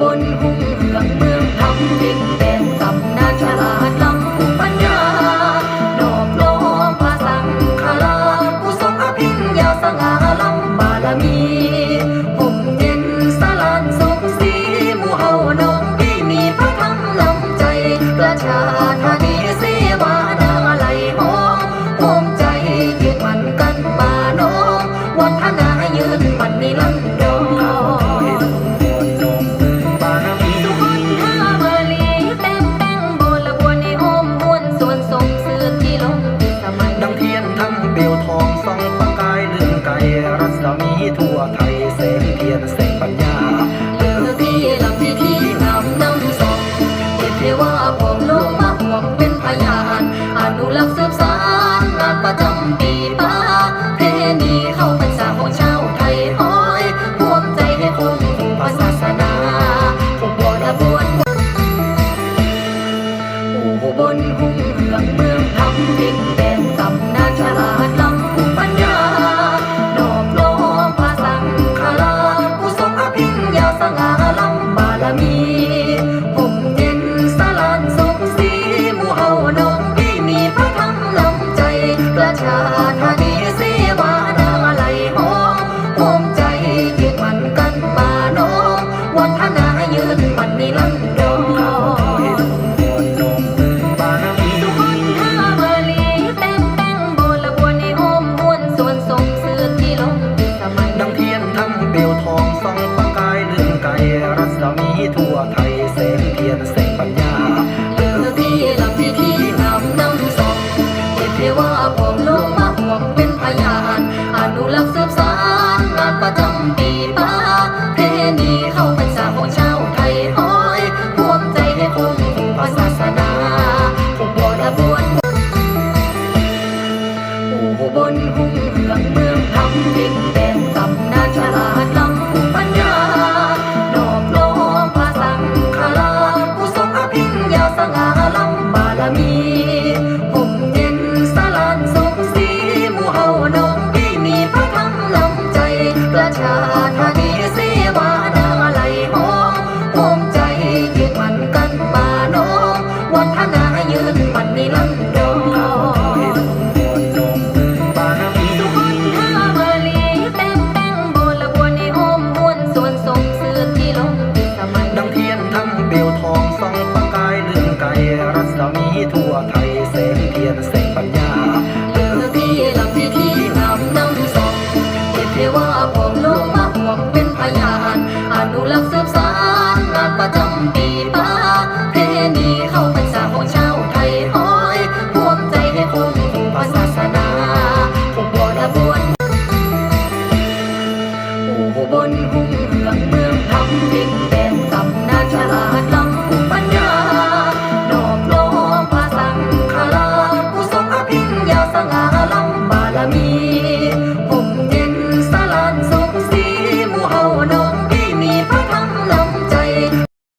บนหุ่งเรืองเมืองทำดินแดน นหุ่งเหืองเมืองทำดินเป็นตำนานฉลาด Thua บนหุ่งเหืองเมืองทำ